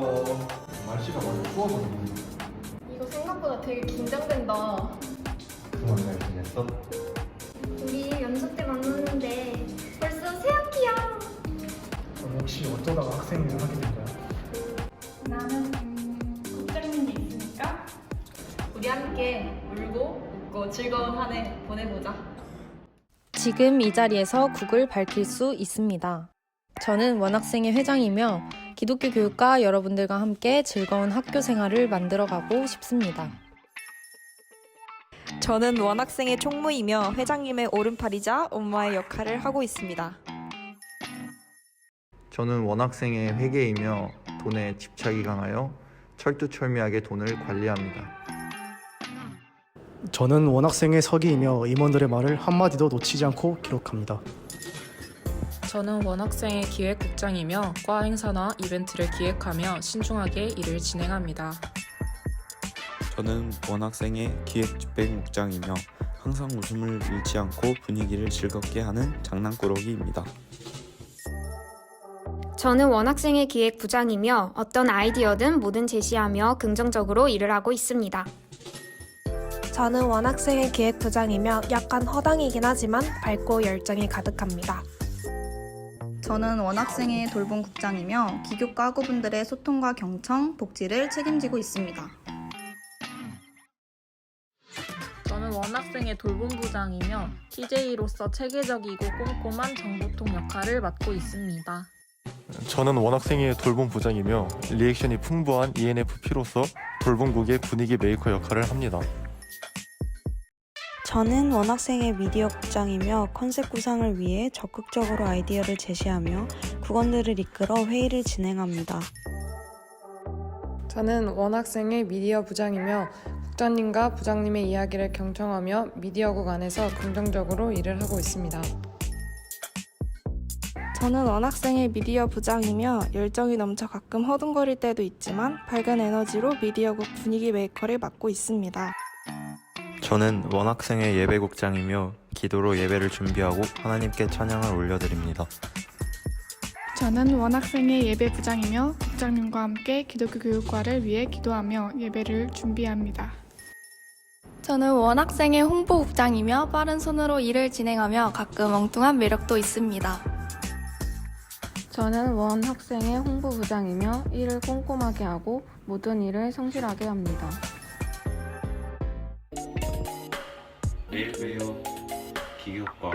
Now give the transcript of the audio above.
날씨가 많이 추워서 이거 생각보다 되게 긴장된다. 그만 잘 지냈어? 우리 연습 때 만났는데 벌써 새 학기야. 그럼 혹시 어쩌다가 학생을 하게 된 거야? 나는 걱정하는 게 있으니까 우리 함께 울고 웃고 즐거운 한 해 보내보자. 지금 이 자리에서 국을 밝힐 수 있습니다. 저는 원학생회 회장이며 기독교 교육과 여러분들과 함께 즐거운 학교 생활을 만들어가고 싶습니다. 저는 원학생의 총무이며 회장님의 오른팔이자 엄마의 역할을 하고 있습니다. 저는 원학생의 회계이며 돈에 집착이 강하여 철두철미하게 돈을 관리합니다. 저는 원학생의 서기이며 임원들의 말을 한마디도 놓치지 않고 기록합니다. 저는 원학생의 기획국장이며 과 행사나 이벤트를 기획하며 신중하게 일을 진행합니다. 저는 원학생의 기획집행국장이며 항상 웃음을 잃지 않고 분위기를 즐겁게 하는 장난꾸러기입니다. 저는 원학생의 기획 부장이며 어떤 아이디어든 뭐든 제시하며 긍정적으로 일을 하고 있습니다. 저는 원학생의 기획부장이며 약간 허당이긴 하지만 밝고 열정이 가득합니다. 저는 원학생의 돌봄 국장이며 기교과 학우분들의 소통과 경청, 복지를 책임지고 있습니다. 저는 원학생의 돌봄부장이며 TJ로서 체계적이고 꼼꼼한 정보통 역할을 맡고 있습니다. 저는 원학생의 돌봄 부장이며 리액션이 풍부한 ENFP로서 돌봄국의 분위기 메이커 역할을 합니다. 저는 원학생의 미디어 국장이며 컨셉 구상을 위해 적극적으로 아이디어를 제시하며 국원들을 이끌어 회의를 진행합니다. 저는 원학생의 미디어 부장이며 국장님과 부장님의 이야기를 경청하며 미디어국 안에서 긍정적으로 일을 하고 있습니다. 저는 원학생의 미디어 부장이며 열정이 넘쳐 가끔 허둥거릴 때도 있지만 밝은 에너지로 미디어국 분위기 메이커를 맡고 있습니다. 저는 원학생의 예배국장이며 기도로 예배를 준비하고 하나님께 찬양을 올려드립니다. 저는 원학생의 예배 부장이며 국장님과 함께 기독교 교육과를 위해 기도하며 예배를 준비합니다. 저는 원학생의 홍보국장이며 빠른 손으로 일을 진행하며 가끔 엉뚱한 매력도 있습니다. 저는 원 학생의 홍보부장이며 일을 꼼꼼하게 하고 모든 일을 성실하게 합니다. 봬요. 기교과